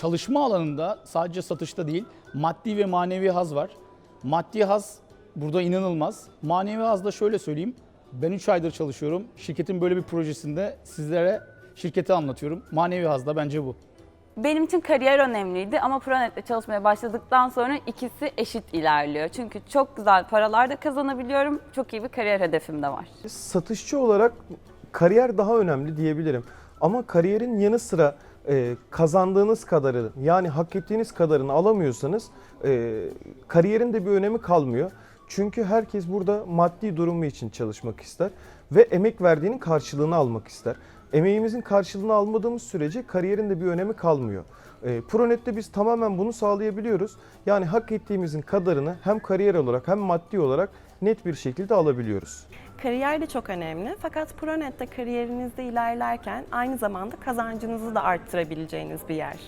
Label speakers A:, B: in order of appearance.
A: çalışma alanında sadece satışta değil, maddi ve manevi haz var. Maddi haz burada inanılmaz. Manevi haz da şöyle söyleyeyim. Ben 3 aydır çalışıyorum. Şirketin böyle bir projesinde sizlere şirketi anlatıyorum. Manevi haz da bence bu.
B: Benim için kariyer önemliydi ama Pronet'te çalışmaya başladıktan sonra ikisi eşit ilerliyor. Çünkü çok güzel paralar da kazanabiliyorum. Çok iyi bir kariyer hedefim de var.
C: Satışçı olarak kariyer daha önemli diyebilirim. Ama kariyerin yanı sıra e, kazandığınız kadarı yani hak ettiğiniz kadarını alamıyorsanız e, kariyerin de bir önemi kalmıyor. Çünkü herkes burada maddi durumu için çalışmak ister ve emek verdiğinin karşılığını almak ister. Emeğimizin karşılığını almadığımız sürece kariyerin de bir önemi kalmıyor. E, Pronet'te biz tamamen bunu sağlayabiliyoruz. Yani hak ettiğimizin kadarını hem kariyer olarak hem maddi olarak net bir şekilde alabiliyoruz.
D: Kariyer de çok önemli fakat Pronet'te kariyerinizde ilerlerken aynı zamanda kazancınızı da arttırabileceğiniz bir yer.